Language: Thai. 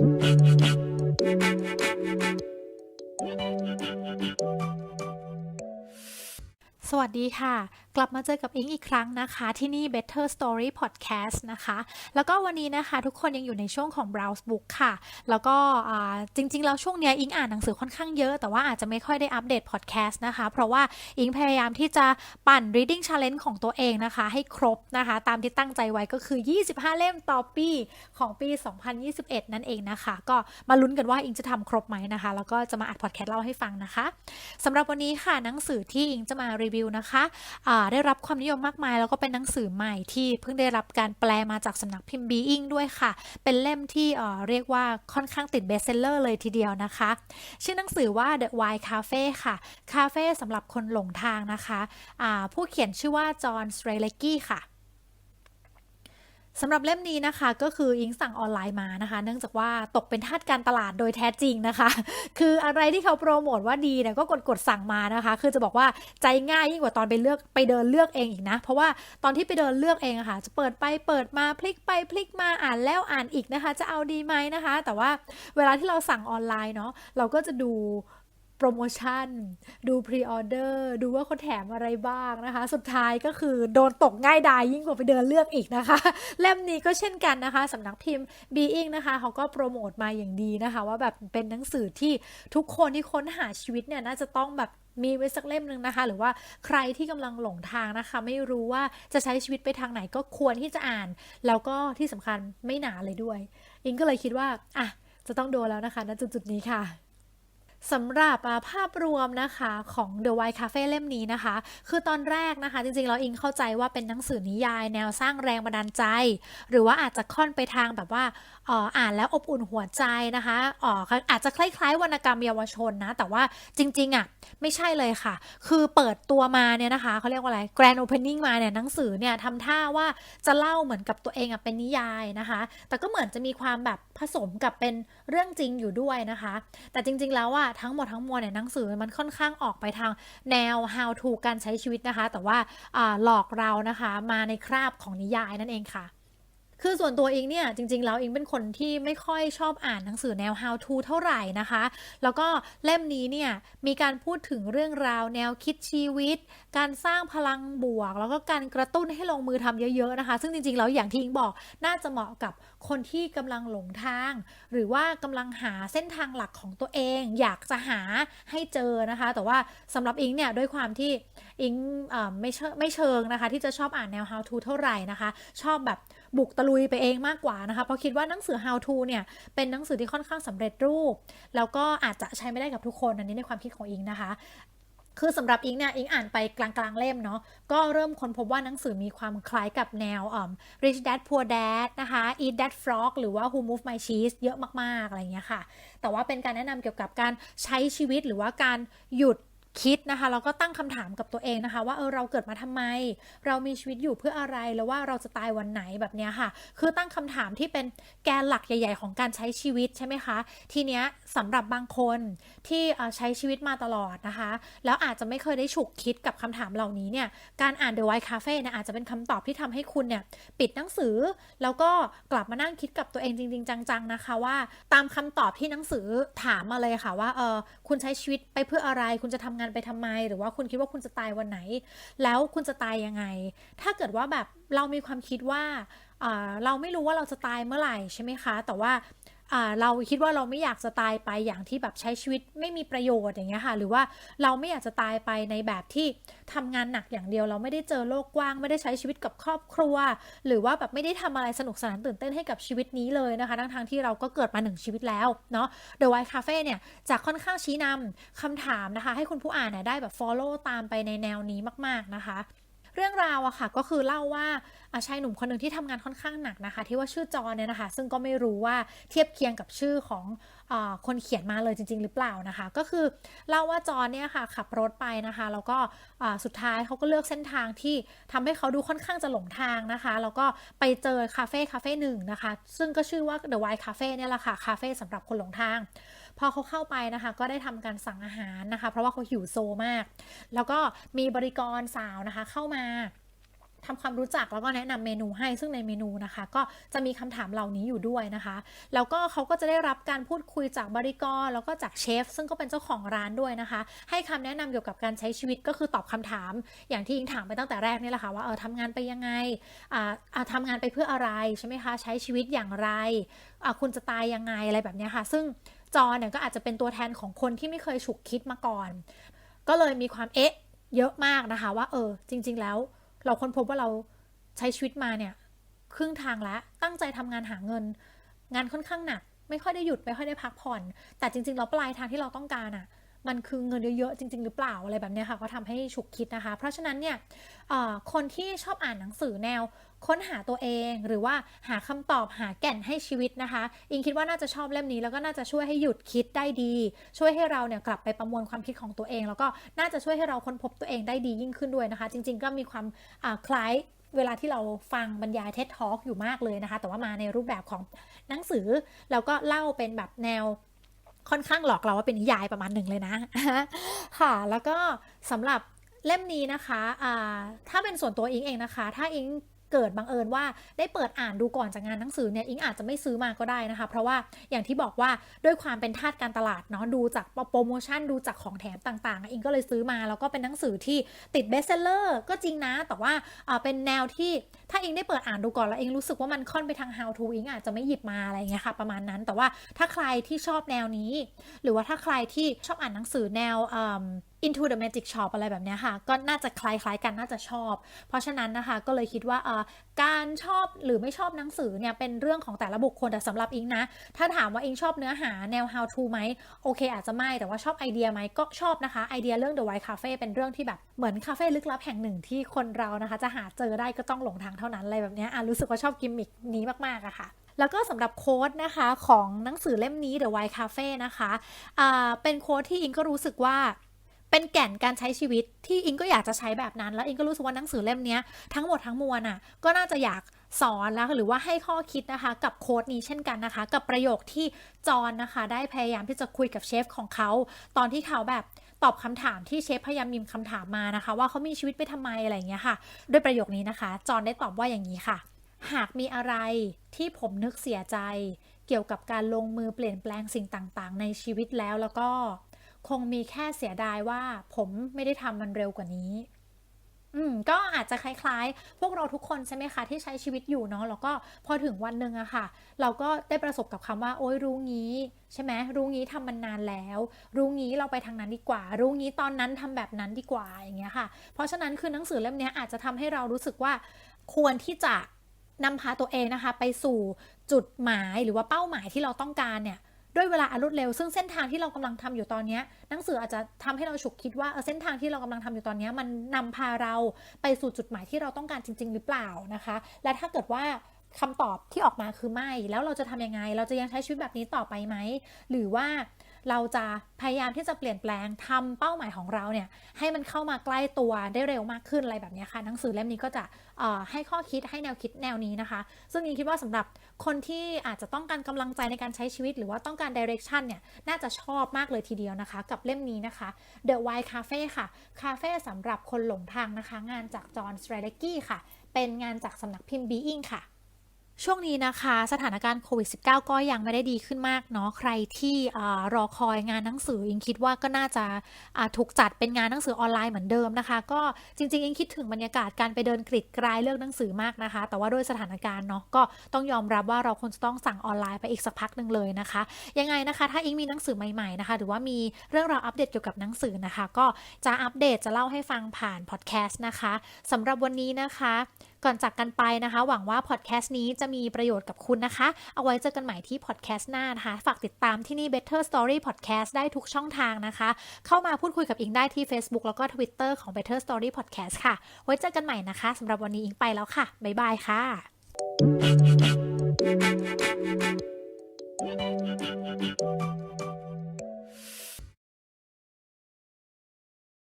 Thank you. สวัสดีค่ะ กลับมาเจอกับอิงอีกครั้งนะคะ ที่นี่ Better Story Podcast นะคะ แล้วก็วันนี้นะคะ ทุกคนยังอยู่ในช่วงของ Browse Book ค่ะ แล้วก็จริงๆ แล้วช่วงเนี้ยอิงอ่านหนังสือค่อนข้างเยอะ แต่ว่าอาจจะไม่ค่อยได้อัปเดต Podcast นะคะ เพราะว่าอิงพยายามที่จะปั่น reading challenge ของตัวเองนะคะ ให้ครบนะคะ ตามที่ตั้งใจไว้ก็คือ 25 เล่มต่อปีของปี 2021 นั่นเองนะคะ ก็มาลุ้นกันว่าอิงจะทำครบไหมนะคะ แล้วก็จะมาอัด podcast เล่าให้ฟังนะคะสำหรับวันนี้ค่ะหนังสือที่อิงจะมารีวิวนะคะได้รับความนิยมมากมาย แล้วก็เป็นหนังสือใหม่ที่เพิ่งได้รับการแปลมาจากสำนักพิมพ์ Being ด้วยค่ะ เป็นเล่มที่เรียกว่าค่อนข้างติดเบสเซลเลอร์เลยทีเดียวนะคะ ชื่อหนังสือว่า The Wild Cafe ค่ะ คาเฟ่สำหรับคนหลงทางนะคะะผู้เขียนชื่อว่าจอห์นสเตรเลกี้ค่ะ สำหรับเล่มนี้นะคะก็คืออิงสั่งออนไลน์มานะคะ เนื่องจากว่าตกเป็นทาสการตลาดโดยแท้จริงนะคะ คืออะไรที่เขาโปรโมทว่าดีเนี่ยก็กดกดสั่งมานะคะ คือจะบอกว่าใจง่ายยิ่งกว่าตอนไปเลือกไปเดินเลือกเองอีกนะ เพราะว่าตอนที่ไปเดินเลือกเองอะค่ะ จะเปิดไปเปิดมาพลิกไปพลิกมาอ่านแล้วอ่านอีกนะคะ จะเอาดีไหมนะคะ แต่ว่าเวลาที่เราสั่งออนไลน์เนาะเราก็จะดู โปรโมชั่น ดูพรีออเดอร์ดูว่าเขาแถมอะไรบ้างนะคะ สุดท้ายก็คือโดนตกง่ายดายยิ่งกว่าไปเดินเลือกอีกนะคะ เล่มนี้ก็เช่นกันนะคะสำนักพิมพ์ Being นะคะเขาก็โปรโมทมาอย่างดีนะคะ ว่าแบบเป็นหนังสือที่ทุกคนที่ค้นหาชีวิตเนี่ยน่าจะต้องแบบมีไว้สักเล่มหนึ่งนะคะ หรือว่าใครที่กำลังหลงทางนะคะ ไม่รู้ว่าจะใช้ชีวิตไปทางไหนก็ควรที่จะอ่าน แล้วก็ที่สำคัญไม่หนาเลยด้วย อิงก็เลยคิดว่าอะจะต้องโดนแล้วนะคะณจุดๆนี้ค่ะ สำหรับภาพรวมนะคะของ The White Cafe เล่มนี้นะคะ คือตอนแรกนะคะ จริงๆแล้วอิงเข้าใจว่าเป็นหนังสือนิยายแนวสร้างแรงบันดาลใจ หรือว่าอาจจะค่อนไปทางแบบว่าอ่ออ่านแล้วอบอุ่นหัวใจนะคะอออาจจะคล้ายๆวรรณกรรมเยาวชนนะ แต่ว่าจริงๆอะไม่ใช่เลยค่ะ คือเปิดตัวมาเนี่ยนะคะเขาเรียกว่าอะไร Grand Opening มาเนี่ยหนังสือเนี่ยทำท่าว่าจะเล่าเหมือนกับตัวเองอะเป็นนิยายนะคะ แต่ก็เหมือนจะมีความแบบผสมกับเป็นเรื่องจริงอยู่ด้วยนะคะ แต่จริงๆแล้วอะทั้งหมดทั้งมวลเนี่ยหนังสือมันค่อนข้างออกไปทางแนว how to การใช้ชีวิตนะคะ แต่ว่าอ่าหลอกเรานะคะมาในคราบของนิยายนั่นเองค่ะ คือส่วนตัวเองเนี่ยจริงๆแล้วเองเป็นคนที่ไม่ค่อยชอบอ่านหนังสือแนว how to เท่าไหร่นะคะ แล้วก็เล่มนี้เนี่ยมีการพูดถึงเรื่องราวแนวคิดชีวิต การสร้างพลังบวก แล้วก็การกระตุ้นให้ลงมือทำเยอะๆนะคะ ซึ่งจริงๆแล้วอย่างที่อิงบอกน่าจะเหมาะกับคนที่กำลังหลงทาง หรือว่ากำลังหาเส้นทางหลักของตัวเอง อยากจะหาให้เจอนะคะ แต่ว่าสำหรับอิงเนี่ยด้วยความที่อิงไม่เชิงไม่เชิงนะคะ ที่จะชอบอ่านแนว how to เท่าไหร่นะคะ ชอบแบบ บุกตะลุยไปเองมากกว่านะคะ เพราะคิดว่าหนังสือ how to เนี่ย เป็นหนังสือที่ค่อนข้างสำเร็จรูป แล้วก็อาจจะใช้ไม่ได้กับทุกคนอันนี้ในความคิดของอิงนะคะคือสำหรับอิงเนี่ยอิงอ่านไปกลางๆเล่มเนาะก็เริ่มค้นพบว่าหนังสือมีความคล้ายกับแนวอ่า Rich Dad Poor Dad นะคะ Eat That Frog หรือว่า Who Moved My Cheese เยอะมากๆ อะไรอย่างเงี้ยค่ะ แต่ว่าเป็นการแนะนำเกี่ยวกับการใช้ชีวิตหรือว่าการหยุด คิดนะคะแล้วก็ตั้งคำถามกับตัวเองนะคะ ว่าเออเราเกิดมาทำไม เรามีชีวิตอยู่เพื่ออะไรแล้วว่าเราจะตายวันไหนแบบนี้ค่ะ คือตั้งคำถามที่เป็นแกนหลักใหญ่ ๆ ของการใช้ชีวิตใช่ไหมคะ ทีเนี้ยสำหรับบางคนที่ใช้ชีวิตมาตลอดนะคะ แล้วอาจจะไม่เคยได้ฉุกคิดกับคำถามเหล่านี้เนี่ยการอ่าน The White Cafe เนี่ยอาจจะเป็นคำตอบที่ทำให้คุณเนี่ยปิดหนังสือ แล้วก็กลับมานั่งคิดกับตัวเองจริง ๆ จัง ๆนะคะว่า ตามคำตอบที่หนังสือถามมาเลยค่ะว่าเออคุณใช้ชีวิตไปเพื่ออะไรคุณจะทำงานไปทำไม หรือว่าคุณคิดว่าคุณจะตายวันไหน แล้วคุณจะตายยังไง ถ้าเกิดว่าแบบเรามีความคิดว่าเราไม่รู้ว่าเราจะตายเมื่อไหร่ใช่ไหมคะ แต่ว่า เราคิดว่าเราไม่อยากจะตายไปอย่างที่แบบใช้ชีวิตไม่มีประโยชน์อย่างเงี้ยค่ะ หรือว่าเราไม่อยากจะตายไปในแบบที่ทำงานหนักอย่างเดียว เราไม่ได้เจอโลกกว้าง ไม่ได้ใช้ชีวิตกับครอบครัว หรือว่าแบบไม่ได้ทำอะไรสนุกสนานตื่นเต้นให้กับชีวิตนี้เลยนะคะ ทั้งทางที่เราก็เกิดมาหนึ่งชีวิตแล้วเนาะ The White Cafe เนี่ยจะค่อนข้างชี้นำคำถามนะคะ ให้คุณผู้อ่านเนี่ยได้แบบ follow ตามไปในแนวนี้มาก ๆนะคะ เรื่องราวอะค่ะก็คือเล่าว่าอะชายหนุ่มคนหนึ่งที่ทำงานค่อนข้างหนักนะคะ ที่ว่าชื่อจอเนี่ยนะคะ ซึ่งก็ไม่รู้ว่าเทียบเคียงกับชื่อของอคนเขียนมาเลยจริง ๆ หรือเปล่านะคะ ก็คือเล่าว่าจอเนี่ยค่ะขับรถไปนะคะ แล้วก็สุดท้ายเขาก็เลือกเส้นทางที่ทำให้เขาดูค่อนข้างจะหลงทางนะคะ แล้วก็ไปเจอคาเฟ่คาเฟ่หนึ่งนะคะ ซึ่งก็ชื่อว่า The White Cafe เนี่ยแหละค่ะคาเฟ่สำหรับคนหลงทาง พอเขาเข้าไปนะคะ ก็ได้ทำการสั่งอาหารนะคะ เพราะว่าเขาหิวโซมาก แล้วก็มีบริกรสาวนะคะเข้ามาทำความรู้จักแล้วก็แนะนำเมนูให้ซึ่งในเมนูนะคะ ก็จะมีคำถามเหล่านี้อยู่ด้วยนะคะ แล้วก็เขาก็จะได้รับการพูดคุยจากบริกร แล้วก็จากเชฟซึ่งก็เป็นเจ้าของร้านด้วยนะคะ ให้คำแนะนำเกี่ยวกับการใช้ชีวิตก็คือตอบคำถาม อย่างที่อิงถามไปตั้งแต่แรกนี่แหละค่ะว่าเออทำงานไปยังไงอ่าอ่าทำงานไปเพื่ออะไรใช่ไหมคะใช้ชีวิตอย่างไรอ่าคุณจะตายยังไงอะไรแบบนี้ค่ะ ซึ่ง จอเนี่ยก็อาจจะเป็นตัวแทนของคนที่ไม่เคยฉุกคิดมาก่อน ก็เลยมีความเอ๊ะเยอะมากนะคะว่าเออจริง ๆ แล้ว เราค้นพบว่าเราใช้ชีวิตมาเนี่ยครึ่งทางแล้ว ตั้งใจทำงานหาเงิน งานค่อนข้างหนัก ไม่ค่อยได้หยุด ไม่ค่อยได้พักผ่อน แต่จริง ๆ เราปลายทางที่เราต้องการอะ่ะ มันคือเงินเยอะๆจริง ๆ หรือเปล่าอะไรแบบนี้ค่ะก็ทำให้ฉุกคิดนะคะ เพราะฉะนั้นเนี่ยคนที่ชอบอ่านหนังสือแนว ค้นหาตัวเองหรือว่าหาคำตอบหาแก่นให้ชีวิตนะคะ อิงคิดว่าน่าจะชอบเล่มนี้แล้วก็น่าจะช่วยให้หยุดคิดได้ดี ช่วยให้เราเนี่ยกลับไปประมวลความคิดของตัวเอง แล้วก็น่าจะช่วยให้เราค้นพบตัวเองได้ดียิ่งขึ้นด้วยนะคะ จริง ๆ ก็มีความคล้ายเวลาที่เราฟังบรรยายเท็ d ท a l k อยู่มากเลยนะคะ แต่ว่ามาในรูปแบบของหนังสือ แล้วก็เล่าเป็นแบบแนว ค่อนข้างหลอกเราว่าเป็นนิยายประมาณหนึ่งเลยนะ ค่ะ แล้วก็สำหรับเล่มนี้นะคะ ถ้าเป็นส่วนตัวอิงเองนะคะ ถ้าอิง เกิดบังเอิญว่าได้เปิดอ่านดูก่อนจากงานหนังสือเนี่ยอิงอาจจะไม่ซื้อมาก็ได้นะคะ เพราะว่าอย่างที่บอกว่าด้วยความเป็นทาสการตลาดเนาะดูจากโปรโมชั่นดูจากของแถมต่างๆอิงก็เลยซื้อมาแล้วก็เป็นหนังสือที่ติดเบสเซลเลอร์ก็จริงนะ แต่ว่าเป็นแนวที่ถ้าอิงได้เปิดอ่านดูก่อนแล้วอิงรู้สึกว่ามันค่อนไปทาง how to อิงอาจจะไม่หยิบมาอะไรอย่างเงี้ยค่ะประมาณนั้น แต่ว่าถ้าใครที่ชอบแนวนี้ หรือว่าถ้าใครที่ชอบอ่านหนังสือแนว Into the Magic Shop อะไรแบบนี้ค่ะ ก็น่าจะคล้ายๆกันน่าจะชอบ เพราะฉะนั้นนะคะก็เลยคิดว่าการชอบหรือไม่ชอบหนังสือเนี่ยเป็นเรื่องของแต่ละบุคคลแต่สำหรับอิงนะ ถ้าถามว่าอิงชอบเนื้อหาแนว how to ไหมโอเค อาจจะไม่แต่ว่าชอบไอเดียไหมก็ชอบนะคะไอเดียเรื่อง The White Cafe เป็นเรื่องที่แบบเหมือนคาเฟ่ลึกลับแห่งหนึ่งที่คนเรานะคะ จะหาเจอได้ก็ต้องหลงทางเท่านั้นอะไรแบบนี้อะรู้สึกว่าชอบกิมมิคนี้มากๆอะค่ะแล้วก็สำหรับโค้ดนะคะของหนังสือเล่มนี้ The White Cafe นะคะเป็นโค้ดที่อิงก็รู้สึกว่า เป็นแก่นการใช้ชีวิตที่อิงก็อยากจะใช้แบบนั้น แล้วอิงก็รู้สึกว่าหนังสือเล่มนี้ทั้งหมดทั้งมวลอะก็น่าจะอยากสอนแล้วหรือว่าให้ข้อคิดนะคะกับโค้ดนี้เช่นกันนะคะ กับประโยคที่จอนนะคะ ได้พยายามที่จะคุยกับเชฟของเขา ตอนที่เขาแบบตอบคำถามที่เชฟพยายามมิมคำถามมานะคะ ว่าเขามีชีวิตไปทำไมอะไรอย่างเงี้ยค่ะ ด้วยประโยคนี้นะคะ จอนได้ตอบว่าอย่างนี้ค่ะ หากมีอะไรที่ผมนึกเสียใจ เกี่ยวกับการลงมือเปลี่ยนแปลงสิ่งต่างๆ ในชีวิตแล้วแล้วก็ คงมีแค่เสียดายว่าผมไม่ได้ทำมันเร็วกว่านี้ อืม ก็อาจจะคล้ายๆ พวกเราทุกคนใช่ไหมคะ ที่ใช้ชีวิตอยู่เนาะแล้วก็พอถึงวันหนึ่งอะค่ะ เราก็ได้ประสบกับคำว่า โอ๊ยรู้งี้ ใช่ไหมรู้งี้ทำมันนานแล้ว รู้งี้เราไปทางนั้นดีกว่า รู้งี้ตอนนั้นทำแบบนั้นดีกว่าอย่างเงี้ยค่ะ เพราะฉะนั้นคือหนังสือเล่มนี้อาจจะทำให้เรารู้สึกว่า ควรที่จะนำพาตัวเองนะคะ ไปสู่จุดหมายหรือว่าเป้าหมายที่เราต้องการเนี่ย ด้วยเวลาอันรวดเร็ว ซึ่งเส้นทางที่เรากำลังทำอยู่ตอนนี้หนังสืออาจจะทำให้เราฉุกคิดว่าเส้นทางที่เรากำลังทำอยู่ตอนนี้มันนำพาเราไปสู่จุดหมายที่เราต้องการจริง ๆ หรือเปล่านะคะ และถ้าเกิดว่าคำตอบที่ออกมาคือไม่ แล้วเราจะทำยังไง เราจะยังใช้ชีวิตแบบนี้ต่อไปไหม หรือว่า เราจะพยายามที่จะเปลี่ยนแปลงทำเป้าหมายของเราเนี่ยให้มันเข้ามาใกล้ตัวได้เร็วมากขึ้นอะไรแบบนี้ค่ะหนังสือเล่มนี้ก็จะให้ข้อคิดให้แนวคิดแนวนี้นะคะ ซึ่งอิงคิดว่าสำหรับคนที่อาจจะต้องการกำลังใจในการใช้ชีวิต หรือว่าต้องการ direction เนี่ยน่าจะชอบมากเลยทีเดียวนะคะ กับเล่มนี้นะคะ The White Cafe ค่ะคาเฟ่สำหรับคนหลงทางนะคะ งานจากจอห์นสไตรเดกี้ค่ะ เป็นงานจากสำนักพิมพ์ Being ค่ะ ช่วงนี้นะคะสถานการณ์โควิด -19 ก็ยังไม่ได้ดีขึ้นมากเนาะใครที่อรอคอยงานหนังสืออิงคิดว่าก็น่าจะาถูกจัดเป็นงานหนังสือออนไลน์เหมือนเดิมนะคะ ก็จริงๆอิงคิดถึงบรรยากาศการไปเดินกริดกรายเลือกหนังสือมากนะคะ แต่ว่าด้วยสถานการณ์เนาะก็ต้องยอมรับว่าเราคงจะต้องสั่งออนไลน์ไปอีกสักพักหนึ่งเลยนะคะ ยังไงนะคะ ถ้าอิงมีหนังสือใหม่ๆนะคะ หรือว่ามีเรื่องราวอัปเดตเกี่ยวกับหนังสือนะคะ ก็จะอัปเดตจะเล่าให้ฟังผ่านพอดแคสต์นะคะสำหรับวันนี้นะคะ ก่อนจากกันไปนะคะ หวังว่าพอดแคสต์นี้จะมีประโยชน์กับคุณนะคะ เอาไว้เจอกันใหม่ที่พอดแคสต์หน้านะคะ ฝากติดตามที่นี่ Better Story Podcast ได้ทุกช่องทางนะคะ เข้ามาพูดคุยกับอิงได้ที่ Facebook แล้วก็ Twitter ของ Better Story Podcast ค่ะ ไว้เจอกันใหม่นะคะสำหรับวันนี้อิงไปแล้วค่ะ บ๊ายบายค่ะ Thank you.